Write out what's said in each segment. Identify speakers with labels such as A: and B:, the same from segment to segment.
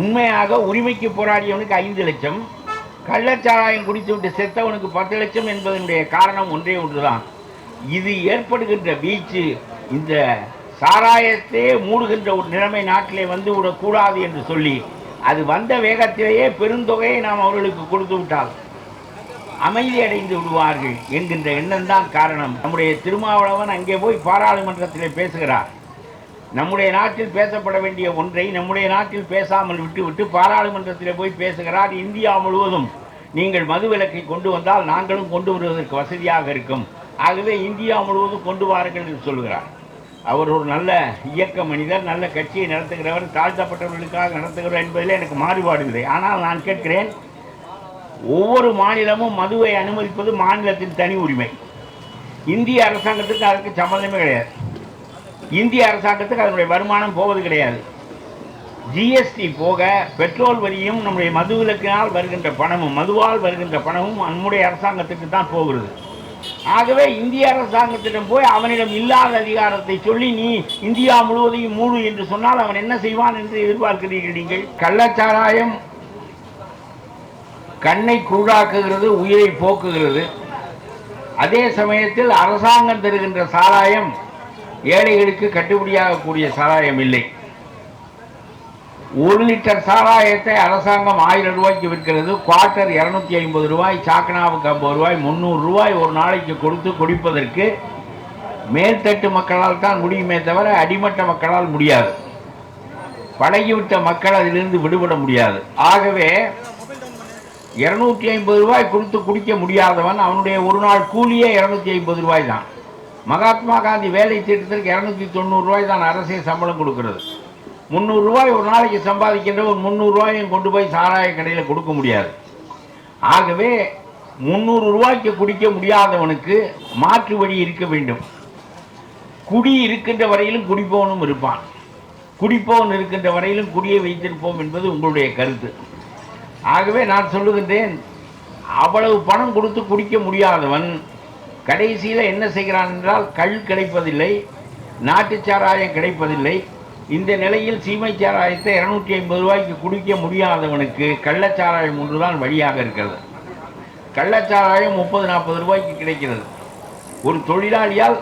A: உண்மையாக உரிமைக்கு போராடியவனுக்கு ஐந்து லட்சம் கள்ளச்சாராயம் குடித்து விட்டு செத்தவனுக்கு பத்து லட்சம் என்பதனுடைய காரணம் ஒன்றே ஒன்றுதான். இது ஏற்படுகின்ற வீச்சு இந்த சாராயத்தையே மூடுகின்ற ஒரு நிலைமை நாட்டிலே வந்து விடக்கூடாது என்று சொல்லி அது வந்த வேகத்திலேயே பெருந்தொகையை நாம் அவர்களுக்கு கொடுத்து விட்டால் அமைதி அடைந்து விடுவார்கள் என்கின்ற எண்ணம் தான் காரணம். நம்முடைய திருமாவளவன் அங்கே போய் பாராளுமன்றத்தில் பேசுகிறார். நம்முடைய நாட்டில் பேசப்பட வேண்டிய ஒன்றை நம்முடைய நாட்டில் பேசாமல் விட்டுவிட்டு பாராளுமன்றத்தில் போய் பேசுகிறார் இந்தியா முழுவதும். நீங்கள் மதுவிலக்கை கொண்டு வந்தால் நாங்களும் கொண்டு வருவதற்கு வசதியாக இருக்கும். ஆகவே இந்தியா முழுவதும் கொண்டு வாருங்கள் என்று சொல்கிறார். அவர் ஒரு நல்ல இயக்க மனிதர் நல்ல கட்சியை நடத்துகிறவர் தாழ்த்தப்பட்டவர்களுக்காக நடத்துகிறவர் என்பதில் எனக்கு மாறுபாடு இல்லை. ஆனால் நான் கேட்கிறேன் ஒவ்வொரு மாநிலமும் மதுவை அனுமதிப்பது மாநிலத்தின் தனி உரிமை. இந்திய அரசாங்கத்துக்கு அதற்கு சம்மந்தமே கிடையாது. இந்திய அரசாங்கத்துக்கு அதனுடைய வருமானம் போவது கிடையாது. ஜிஎஸ்டி போக பெட்ரோல் வரியும் நம்முடைய மதுவிலக்கினால் வருகின்ற பணமும் மதுவால் வருகின்ற பணமும் நம்முடைய அரசாங்கத்துக்கு தான் போகிறது. ஆகவே இந்திய அரசாங்கத்திடம் போய் அவனிடம் இல்லாத அதிகாரத்தை சொல்லி நீ இந்தியா முழுவதையும் மூடு என்று சொன்னால் அவன் என்ன செய்வான் என்று எதிர்பார்க்கிறீர்கள் நீங்கள்? கள்ளச்சாராயம் கண்ணை குருடாக்குகிறது உயிரை போக்குகிறது. அதே சமயத்தில் அரசாங்கம் தருகின்ற சாராயம் ஏழைகளுக்கு கட்டுப்படியாகக்கூடிய சாராயம் இல்லை. ஒரு லிட்டர் சாராயத்தை அரசாங்கம் ஆயிரம் ரூபாய்க்கு விற்கிறது. குவார்ட்டர் இரநூத்தி ஐம்பது ரூபாய் சாக்கனாவுக்கு ஐம்பது ரூபாய் முந்நூறு ரூபாய் ஒரு நாளைக்கு கொடுத்து குடிப்பதற்கு மேல்தட்டு மக்களால் தான் முடியுமே தவிர அடிமட்ட மக்களால் முடியாது. பழகிவிட்ட மக்கள் அதிலிருந்து விடுபட முடியாது. ஆகவே இரநூத்தி ஐம்பது ரூபாய் கொடுத்து குடிக்க முடியாதவன் அவனுடைய ஒரு நாள் கூலியே இருநூத்தி ஐம்பது ரூபாய் தான். மகாத்மா காந்தி வேலை திட்டத்திற்கு இரநூத்தி தொண்ணூறுரூவாய் தான் அரசே சம்பளம் கொடுக்கிறது. முந்நூறுரூவாய் ஒரு நாளைக்கு சம்பாதிக்கின்ற ஒரு முந்நூறுரூவாயும் கொண்டு போய் சாராய கடையில் கொடுக்க முடியாது. ஆகவே முந்நூறு ரூபாய்க்கு குடிக்க முடியாதவனுக்கு மாற்று வழி இருக்க வேண்டும். குடி இருக்கின்ற வரையிலும் குடிப்பவனும் இருப்பான். குடிப்பவன் இருக்கின்ற வரையிலும் குடியை வைத்திருப்போம் என்பது உங்களுடைய கருத்து. ஆகவே நான் சொல்லுகின்றேன் அவ்வளவு பணம் கொடுத்து குடிக்க முடியாதவன் கடைசியில் என்ன செய்கிறான் என்றால் கல் கிடைப்பதில்லை நாட்டுச்சாராயம் கிடைப்பதில்லை. இந்த நிலையில் சீமை சாராயத்தை இரநூற்றி ஐம்பது ரூபாய்க்கு குடிக்க முடியாதவனுக்கு கள்ளச்சாராயம் ஒன்றுதான் வழியாக இருக்கிறது. கள்ளச்சாராயம் முப்பது நாற்பது ரூபாய்க்கு கிடைக்கிறது. ஒரு தொழிலாளியால்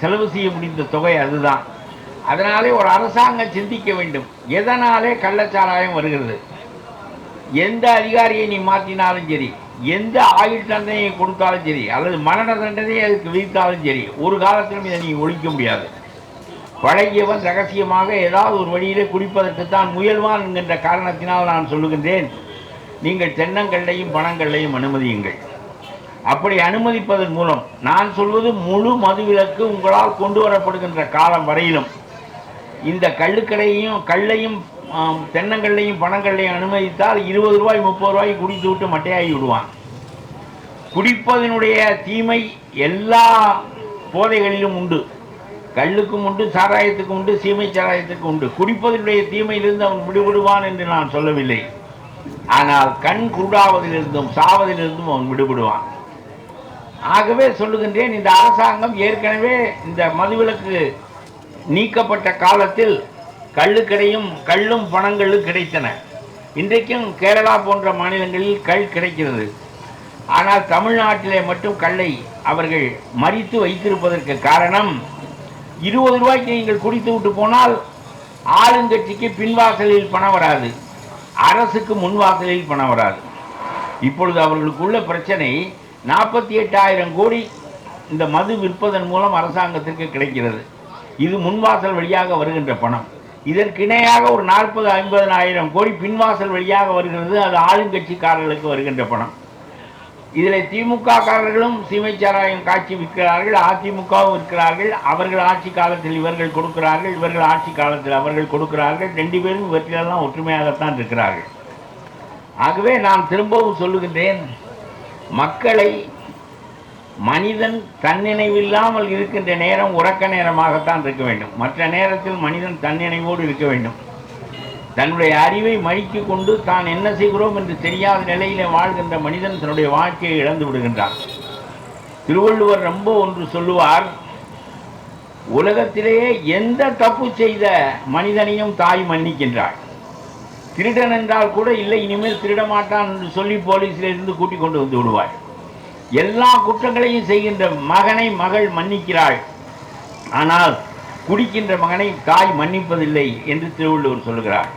A: செலவு செய்ய முடிந்த தொகை அதுதான். அதனாலே ஒரு அரசாங்கம் சிந்திக்க வேண்டும். எதனாலே கள்ளச்சாராயம் வருகிறது? எந்த அதிகாரியை நீ மாற்றினாலும் சரி எந்த ஆயுள் தண்டனையை கொடுத்தாலும் சரி அல்லது மரண தண்டனையை அதுக்கு விதித்தாலும் சரி ஒரு காலத்திலும் இதை நீங்கள் ஒழிக்க முடியாது. பழகியவன் ரகசியமாக ஏதாவது ஒரு வழியிலே குடிப்பதற்கு தான் முயல்வான் என்கின்ற காரணத்தினால் நான் சொல்லுகின்றேன். நீங்கள் தென்னங்கள்லையும் பணங்கள்லையும் அனுமதியுங்கள். அப்படி அனுமதிப்பதன் மூலம் நான் சொல்வது முழு மதுவிலக்கு உங்களால் கொண்டு வரப்படுகின்ற காலம் வரையிலும். இந்த கள்ளுக்கடையையும் கல்லையும் தென்னங்கள்லையும் பணங்கள்லையும் அனுமதித்தால் இருபது ரூபாய் முப்பது ரூபாய் குடித்து விட்டு மட்டையாகி விடுவான். குடிப்பதனுடைய தீமை எல்லா போதைகளிலும் உண்டு. கல்லுக்கும் உண்டு சாராயத்துக்கும் உண்டு சீமை சாராயத்துக்கும் உண்டு. குடிப்பதனுடைய தீமையிலிருந்து அவன் விடுபடுவான் என்று நான் சொல்லவில்லை. ஆனால் கண் குருடாவதிலிருந்தும் சாவதிலிருந்தும் அவன் விடுபடுவான். ஆகவே சொல்லுகின்றேன் இந்த அரசாங்கம் ஏற்கனவே இந்த மதுவிலக்கு நீக்கப்பட்ட காலத்தில் கள்ளுக்கடையும் கள்ளும் பணங்களும் கிடைத்தன. இன்றைக்கும் கேரளா போன்ற மாநிலங்களில் கல் கிடைக்கிறது. ஆனால் தமிழ்நாட்டிலே மட்டும் கல்லை அவர்கள் மறித்து வைத்திருப்பதற்கு காரணம் இருபது ரூபாய்க்கு நீங்கள் குடித்து விட்டு போனால் ஆளுங்கட்சிக்கு பின்வாசலில் பணம் வராது. அரசுக்கு முன்வாசலில் பணம் வராது. இப்பொழுது அவர்களுக்குள்ள பிரச்சனை நாற்பத்தி எட்டாயிரம் கோடி இந்த மது விற்பதன் மூலம் அரசாங்கத்திற்கு கிடைக்கிறது. இது முன்வாசல் வழியாக வருகின்ற பணம். இதற்கு இணையாக ஒரு நாற்பது ஐம்பதனாயிரம் கோடி பின்வாசல் வழியாக வருகிறது. அது ஆளுங்கட்சிக்காரர்களுக்கு வருகின்ற பணம். இதில் திமுக காரர்களும் சீமைச்சாராயம் காட்சி விற்கிறார்கள் அதிமுகவும் விற்கிறார்கள் அவர்கள் ஆட்சி காலத்தில் இவர்கள் கொடுக்கிறார்கள் இவர்கள் ஆட்சி காலத்தில் அவர்கள் கொடுக்கிறார்கள். ரெண்டு பேரும் இவற்றிலெல்லாம் ஒற்றுமையாகத்தான் இருக்கிறார்கள். ஆகவே நான் திரும்பவும் சொல்லுகின்றேன் மக்களை மனிதன் தன்னினைவில்லாமல் இருக்கின்ற நேரம் உறக்க நேரமாகத்தான் இருக்க வேண்டும். மற்ற நேரத்தில் மனிதன் தன்னினைவோடு இருக்க வேண்டும். தன்னுடைய அறிவை மழுக்கி கொண்டு தான் என்ன செய்கிறோம் என்று தெரியாத நிலையிலே வாழ்கின்ற மனிதன் தன்னுடைய வாழ்க்கையை இழந்து விடுகின்றான். திருவள்ளுவர் ரொம்ப ஒன்று சொல்லுவார் உலகத்திலேயே எந்த தப்பு செய்த மனிதனையும் தாய் மன்னிக்கின்றாள். திருடன் என்றால் கூட இல்லை இனிமேல் திருடமாட்டான் என்று சொல்லி போலீஸில் இருந்து கூட்டிக் கொண்டு வந்து விடுவாள் எல்லா குற்றங்களையும் செய்கின்ற மகனை மகள் மன்னிக்கிறாள். ஆனால் குடிக்கின்ற மகனை தாய் மன்னிப்பதில்லை என்று திருவள்ளுவர் சொல்கிறார்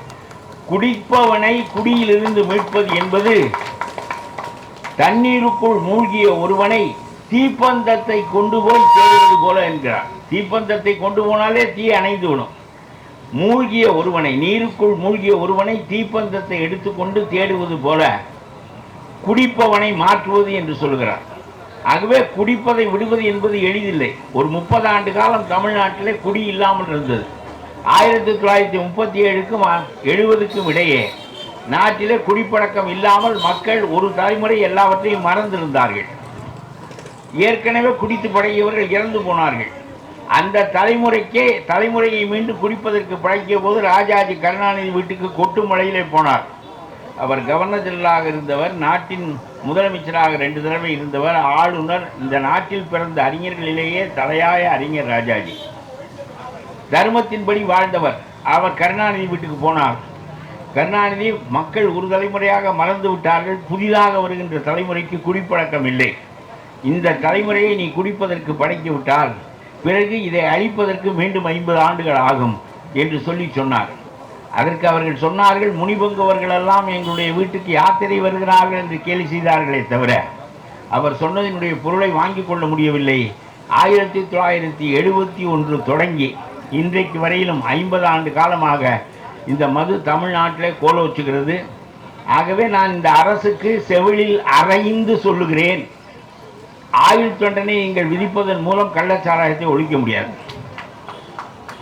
A: குடிப்பவனை குடியிலிருந்து மீட்பது என்பது தண்ணீருக்குள் மூழ்கிய ஒருவனை தீப்பந்தத்தை கொண்டு போய் தேடுவது போல என்கிறார். தீப்பந்தத்தை கொண்டு போனாலே தீ அணைந்து விடும். மூழ்கிய ஒருவனை நீருக்குள் மூழ்கிய ஒருவனை தீப்பந்தத்தை எடுத்துக்கொண்டு தேடுவது போல குடிப்பவனை மாற்றுவது என்று சொல்கிறார். ஆகவே குடிப்பதை விடுவது என்பது எளிதில்லை. ஒரு முப்பது ஆண்டு காலம் தமிழ்நாட்டிலே குடி இல்லாமல் இருந்தது. ஆயிரத்தி தொள்ளாயிரத்தி முப்பத்தி ஏழுக்கும் எழுபதுக்கும் இடையே நாட்டிலே குடிப்பழக்கம் இல்லாமல் மக்கள் ஒரு தலைமுறை எல்லாவற்றையும் மறந்திருந்தார்கள். ஏற்கனவே குடித்து பழகியவர்கள் இறந்து போனார்கள். அந்த தலைமுறைக்கே தலைமுறையை மீண்டும் குடிப்பதற்கு பழகிய போது ராஜாஜி கருணாநிதி வீட்டுக்கு கொட்டு மலையிலே போனார். அவர் கவர்னர் ஜெனரலாக இருந்தவர் நாட்டின் முதலமைச்சராக ரெண்டு தடவை இருந்தவர் ஆளுநர் இந்த நாட்டில் பிறந்த அறிஞர்களிலேயே தலையாய அறிஞர் ராஜாஜி. தர்மத்தின்படி வாழ்ந்தவர். அவர் கருணாநிதி வீட்டுக்கு போனார். கருணாநிதி மக்கள் ஒரு தலைமுறையாக மறந்து விட்டார்கள். புதிதாக வருகின்ற தலைமுறைக்கு குடிப்பழக்கம் இல்லை. இந்த தலைமுறையை நீ குடிப்பதற்கு படைத்து விட்டால் பிறகு இதை அழிப்பதற்கு மீண்டும் ஐம்பது ஆண்டுகள் ஆகும் என்று சொல்லி சொன்னார். அதற்கு அவர்கள் சொன்னார்கள் முனிபங்குவர்களெல்லாம் எங்களுடைய வீட்டுக்கு யாத்திரை வருகிறார்கள்? என்று கேலி செய்தார்களே தவிர அவர் சொன்னதினுடைய பொருளை வாங்கிக் கொள்ள முடியவில்லை. ஆயிரத்தி தொள்ளாயிரத்தி எழுபத்தி ஒன்று தொடங்கி இன்றைக்கு வரையிலும் ஐம்பது ஆண்டு காலமாக இந்த மது தமிழ்நாட்டிலே கோலோச்சுகிறது. ஆகவே நான் இந்த அரசுக்கு செவிலில் அறைந்து சொல்லுகிறேன். ஆயுள் தண்டனை நீங்கள் விதிப்பதன் மூலம் கள்ளச்சாராயத்தை ஒழிக்க முடியாது.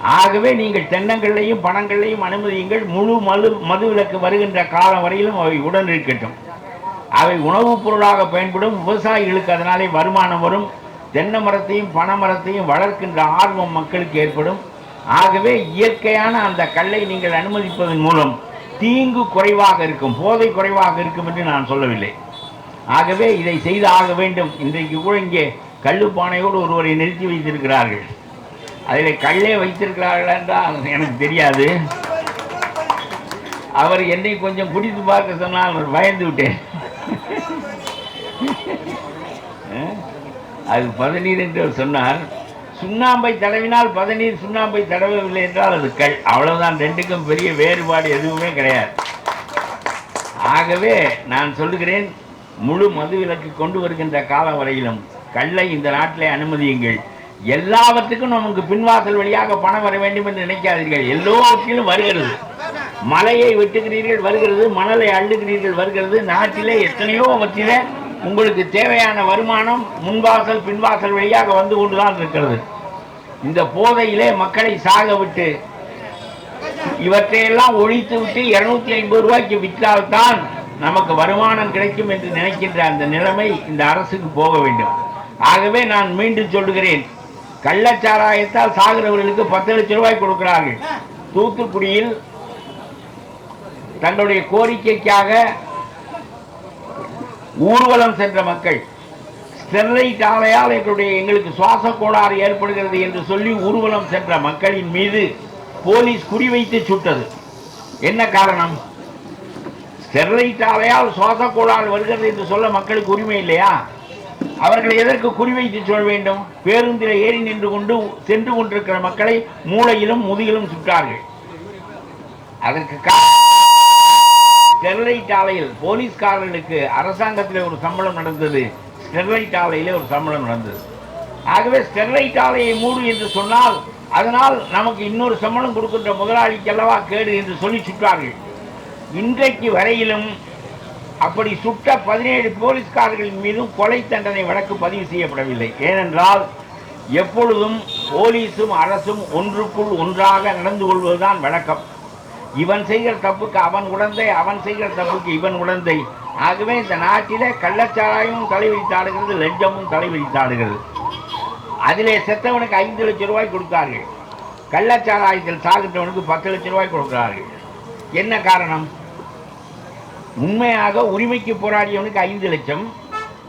A: ஆகவே நீங்கள் தென்னங்களையும் பணங்களையும் அனுமதியுங்கள். முழு மது மதுவிலக்கு வருகின்ற காலம் வரையிலும் அவை உடன் இருக்கட்டும். அவை உணவுப் பொருளாக பயன்படும். விவசாயிகளுக்கு அதனாலே வருமானம் வரும். தென்னை மரத்தையும் பனை மரத்தையும் வளர்க்கின்ற ஆர்வம் மக்களுக்கு ஏற்படும். ஆகவே இயற்கையான அந்த கல்லை நீங்கள் அனுமதிப்பதன் மூலம் தீங்கு குறைவாக இருக்கும் போதை குறைவாக இருக்கும் என்று நான் சொல்லவில்லை. ஆகவே இதை செய்து ஆக வேண்டும். இன்றைக்கு கூட இங்கே கல்லுப்பானையோடு ஒருவரை நிறுத்தி வைத்திருக்கிறார்கள். அதில் கல்லே வைத்திருக்கிறார்கள் என்றால் எனக்கு தெரியாது. அவர் என்னை கொஞ்சம் குடித்து பார்க்க சொன்னால் அவர் பயந்து விட்டேன். அது பதநீர் என்று அவர் சொன்னார். சுண்ணாம்பை தடவினால் பதநீர் சுண்ணாம்பை தடவவில்லை என்றால் அது கல். அவ்வளவுதான் ரெண்டுக்கும் பெரிய வேறுபாடு எதுவுமே கிடையாது. ஆகவே நான் சொல்லுகிறேன் முழு மது விலக்கு கொண்டு வருகின்ற கால வரையிலும் கல்லை இந்த நாட்டிலே அனுமதியுங்கள். எல்லாவற்றுக்கும் நமக்கு பின்வாசல் வழியாக பணம் வர வேண்டும் என்று நினைக்காதீர்கள். எல்லோவற்றிலும் வருகிறது. மலையை வெட்டுகிறீர்கள் வருகிறது. மணலை அள்ளுகிறீர்கள் வருகிறது. நாட்டிலே எத்தனையோ அவற்றிலே உங்களுக்கு தேவையான வருமானம் முன்வாசல் பின்வாசல் வழியாக வந்து கொண்டுதான் இருக்கிறது. இந்த போதையிலே மக்களை சாக விட்டு இவற்றையெல்லாம் ஒழித்து விட்டு இருநூத்தி ஐம்பது ரூபாய்க்கு விற்றால்தான் நமக்கு வருமானம் கிடைக்கும் என்று நினைக்கின்ற அந்த நிலைமை இந்த அரசுக்கு போக வேண்டும். ஆகவே நான் மீண்டும் சொல்லுகிறேன். கள்ளச்சாராயத்தால் சாகிறவர்களுக்கு பத்து லட்சம் ரூபாய் கொடுக்கிறார்கள் தூத்துக்குடியில் தங்களுடைய கோரிக்கைக்காக ஊர்வலம் சென்ற மக்கள் ஸ்டெர்லைட் ஆலையால் எங்களுடைய எங்களுக்கு சுவாச கோளாறு ஏற்படுகிறது என்று சொல்லி ஊர்வலம் சென்ற மக்களின் மீது போலீஸ் குறிவைத்து சுட்டது. என்ன காரணம்? ஸ்டெர்லைட் ஆலையால் சுவாச கோளாறு வருகிறது என்று சொல்ல மக்களுக்கு உரிமை இல்லையா? அவர்களை எதற்கு குறிவைத்து சொல்ல வேண்டும்? பேருந்தில் ஏறி நின்று கொண்டு சென்று கொண்டிருக்கிற மக்களை மூளையிலும் முதுகிலும் சுட்டார்கள். அதற்கு ஸ்டெர்லைட் ஆலையில் போலீஸ்காரர்களுக்கு அரசாங்கத்தில் ஒரு சம்பளம் நடந்தது. ஸ்டெர்லைட் ஆலையிலே ஒரு சம்பளம் நடந்தது. ஆகவே ஸ்டெர்லைட் ஆலையை மூடு என்று சொன்னால் அதனால் நமக்கு இன்னொரு சம்பளம் கொடுக்கின்ற முதலாளிக்கு அல்லவா கேடு என்று சொல்லி சுட்டார்கள். இன்றைக்கு வரையிலும் அப்படி சுட்ட பதினேழு போலீஸ்காரர்களின் மீதும் கொலை தண்டனை வழக்கு பதிவு செய்யப்படவில்லை. ஏனென்றால் எப்பொழுதும் போலீஸும் அரசும் ஒன்றுக்குள் ஒன்றாக நடந்து கொள்வதுதான் வழக்கம். இவன் செய்கிற தப்புக்கு அவன் உடந்தை அவன் செய்கிற தப்புக்கு இவன் உடந்தை ஆகவே இந்த நாட்டிலே கள்ளச்சாராயமும் தலைவிரித்தாடுகிறது லஞ்சமும் தலைவிரித்தாடுகிறது அதிலே செத்தவனுக்கு ஐந்து லட்சம் ரூபாய் கொடுத்தார்கள். கள்ளச்சாராயத்தில் சாகிட்டவனுக்கு பத்து லட்சம் ரூபாய் கொடுக்கிறார்கள். என்ன காரணம்? உண்மையாக உரிமைக்கு போராடியவனுக்கு ஐந்து லட்சம்.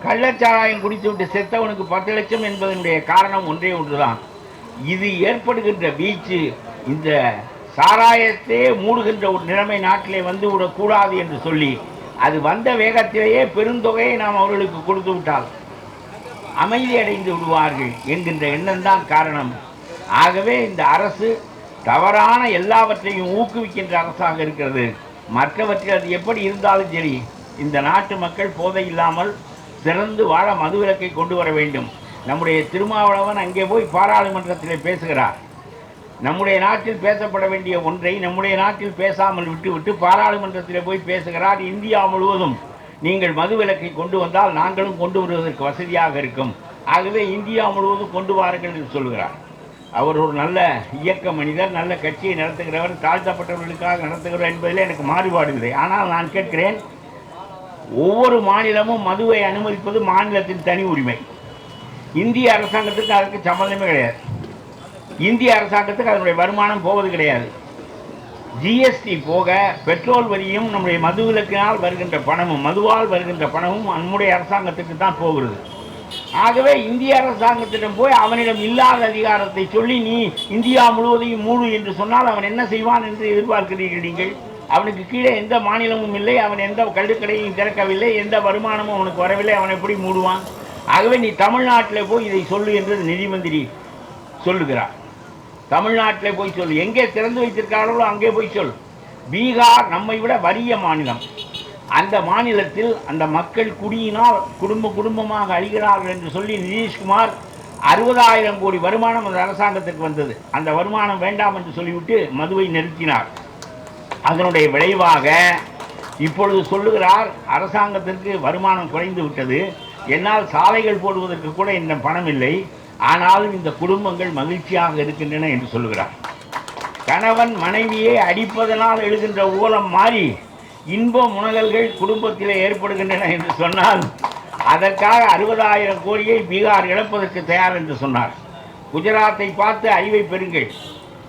A: கள்ளச்சாராயம் குடித்துவிட்டு செத்தவனுக்கு பத்து லட்சம் என்பதனுடைய காரணம் ஒன்றே ஒன்றுதான். இது ஏற்படுகின்ற வீச்சு இந்த சாராயத்தையே மூடுகின்ற ஒரு நிலைமை நாட்டிலே வந்து விடக்கூடாது என்று சொல்லி அது வந்த வேகத்திலேயே பெருந்தொகையை நாம் அவர்களுக்கு கொடுத்து விட்டால் அமைதி அடைந்து விடுவார்கள் என்கின்ற எண்ணம் தான் காரணம். ஆகவே இந்த அரசு தவறான எல்லாவற்றையும் ஊக்குவிக்கின்ற அரசாக இருக்கிறது. மற்றவற்றில் அது எப்படி இருந்தாலும் சரி இந்த நாட்டு மக்கள் போதை இல்லாமல் சிறந்து வாழ மதுவிலக்கை கொண்டு வர வேண்டும். நம்முடைய திருமாவளவன் அங்கே போய் பாராளுமன்றத்தில் பேசுகிறார். நம்முடைய நாட்டில் பேசப்பட வேண்டிய ஒன்றை நம்முடைய நாட்டில் பேசாமல் விட்டுவிட்டு பாராளுமன்றத்தில் போய் பேசுகிறார் இந்தியா முழுவதும். நீங்கள் மதுவிலக்கை கொண்டு வந்தால் நாங்களும் கொண்டு வருவதற்கு வசதியாக இருக்கும். ஆகவே இந்தியா முழுவதும் கொண்டு வாருங்கள் என்று சொல்கிறார். அவர் ஒரு நல்ல இயக்க மனிதர் நல்ல கட்சியை நடத்துகிறவர் தாழ்த்தப்பட்டவர்களுக்காக நடத்துகிறவர் என்பதில் எனக்கு மாறுபாடு இல்லை. ஆனால் நான் கேட்கிறேன் ஒவ்வொரு மாநிலமும் மதுவை அனுமதிப்பது மாநிலத்தின் தனி உரிமை. இந்திய அரசாங்கத்துக்கு அதற்கு சம்மந்தமே கிடையாது. இந்திய அரசாங்கத்துக்கு அதனுடைய வருமானம் போவது கிடையாது. ஜிஎஸ்டி போக பெட்ரோல் வரியும் நம்முடைய மதுவிலக்கினால் வருகின்ற பணமும் மதுவால் வருகின்ற பணமும் நம்முடைய அரசாங்கத்துக்கு தான் போகிறது. ஆகவே இந்திய அரசாங்கத்திடம் போய் அவனிடம் இல்லாத அதிகாரத்தை சொல்லி நீ இந்தியா முழுவதையும் மூடு என்று சொன்னால் அவன் என்ன செய்வான் என்று எதிர்பார்க்கிறீர்கள் நீங்கள்? அவனுக்கு கீழே எந்த மாநிலமும் இல்லை அவன் எந்த கல்லுக்கடையும் திறக்கவில்லை எந்த வருமானமும் அவனுக்கு வரவில்லை அவன் எப்படி மூடுவான்? ஆகவே நீ தமிழ்நாட்டில் போய் இதை சொல்லு என்று நிதி மந்திரி சொல்லுகிறார். தமிழ்நாட்டில் போய் சொல் எங்கே திறந்து வைத்திருக்கார்களோ அங்கே போய் சொல் பீகார் நம்மை விட வறிய மாநிலம். அந்த மாநிலத்தில் அந்த மக்கள் குடியினால் குடும்ப குடும்பமாக அழிகிறார்கள் என்று சொல்லி நிதிஷ்குமார் அறுபதாயிரம் கோடி வருமானம் அந்த அரசாங்கத்திற்கு வந்தது. அந்த வருமானம் வேண்டாம் என்று சொல்லிவிட்டு மதுவை நிறுத்தினார். அதனுடைய விளைவாக இப்பொழுது சொல்லுகிறார் அரசாங்கத்திற்கு வருமானம் குறைந்து விட்டது. என்னால் சாலைகள் போடுவதற்கு கூட இந்த பணம் இல்லை. ஆனாலும் இந்த குடும்பங்கள் மகிழ்ச்சியாக இருக்கின்றன என்று சொல்லுகிறார். கணவன் மனைவியை அடிப்பதனால் எழுகின்ற ஊலம் மாறி இன்ப முனகல்கள் குடும்பத்திலே ஏற்படுகின்றன என்று சொன்னால் அதற்காக அறுபதாயிரம் கோடியை பீகார் இழப்பதற்கு தயார் என்று சொன்னார். குஜராத்தை பார்த்து அறிவை பெறுங்கள்.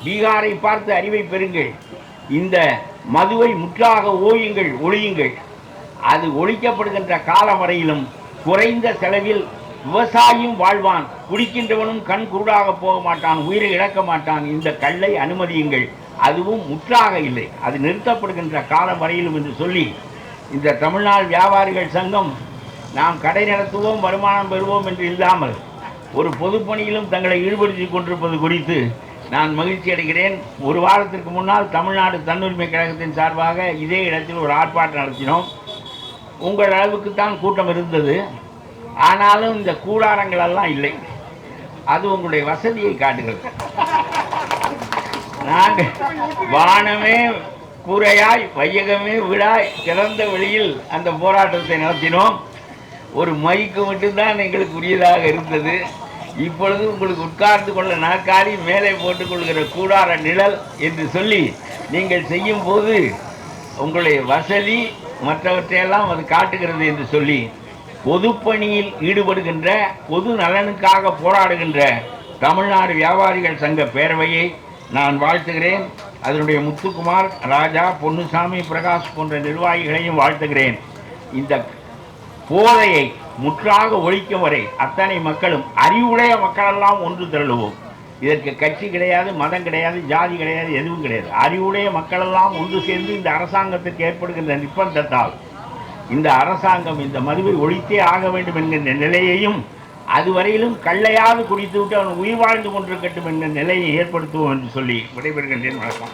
A: பீகாரை பார்த்து அறிவை பெறுங்கள். இந்த மதுவை முற்றாக ஓயுங்கள் ஒழியுங்கள். அது ஒழிக்கப்படுகின்ற காலம் வரையிலும் குறைந்த செலவில் விவசாயியும் வாழ்வான். குடிக்கின்றவனும் கண் குருடாக போக மாட்டான் உயிரை இழக்க மாட்டான். இந்த கல்லை அனுமதியுங்கள். அதுவும் முற்றாக இல்லை. அது நிறுத்தப்படுகின்ற காலம் வரையிலும் என்று சொல்லி இந்த தமிழ்நாடு வியாபாரிகள் சங்கம் நாம் கடை நடத்துவோம் வருமானம் பெறுவோம் என்று இல்லாமல் ஒரு பொதுப்பணியிலும் தங்களை ஈடுபடுத்திக் கொண்டிருப்பது குறித்து நான் மகிழ்ச்சி அடைகிறேன். ஒரு வாரத்திற்கு முன்னால் தமிழ்நாடு தன்னுரிமை கழகத்தின் சார்பாக இதே இடத்தில் ஒரு ஆர்ப்பாட்டம் நடத்தினோம். உங்கள் அளவுக்கு தான் கூட்டம் இருந்தது. ஆனாலும் இந்த கூடாரங்கள் எல்லாம் இல்லை. அது உங்களுடைய வசதியை காட்டுகிறது. நாங்கள் வானமே கூரையாய் வையகமே விழாய் சிறந்த வெளியில் அந்த போராட்டத்தை நடத்தினோம். ஒரு மைக்கு மட்டும்தான் எங்களுக்கு உரியதாக இருந்தது. இப்பொழுது உங்களுக்கு உட்கார்ந்து கொள்ள நாற்காலி மேலே போட்டுக்கொள்கிற கூடார நிழல் என்று சொல்லி நீங்கள் செய்யும் போது உங்களுடைய வசதி மற்றவற்றையெல்லாம் அது காட்டுகிறது என்று சொல்லி பொதுப்பணியில் ஈடுபடுகின்ற பொது நலனுக்காக போராடுகின்ற தமிழ்நாடு வியாபாரிகள் சங்க பேரவையை நான் வாழ்த்துகிறேன். அதனுடைய முத்துக்குமார் ராஜா பொன்னுசாமி பிரகாஷ் போன்ற நிர்வாகிகளையும் வாழ்த்துகிறேன். இந்த போதையை முற்றாக ஒழிக்கும் வரை அத்தனை மக்களும் அறிவுடைய மக்களெல்லாம் ஒன்று திரளுவோம். இதற்கு கட்சி கிடையாது மதம் கிடையாது ஜாதி கிடையாது எதுவும் கிடையாது. அறிவுடைய மக்களெல்லாம் ஒன்று சேர்ந்து இந்த அரசாங்கத்திற்கு ஏற்படுகின்ற நிர்பந்தத்தால் இந்த அரசாங்கம் இந்த மதுவை ஒழித்தே ஆக வேண்டும் என்கின்ற நிலையையும் அதுவரையிலும் கள்ளையாவது குடித்துவிட்டு அவன் உயிர் வாழ்ந்து கொண்டிருக்கட்டும் என்ற நிலையை ஏற்படுத்துவோம் என்று சொல்லி விடைபெறுகின்றேன். வணக்கம்.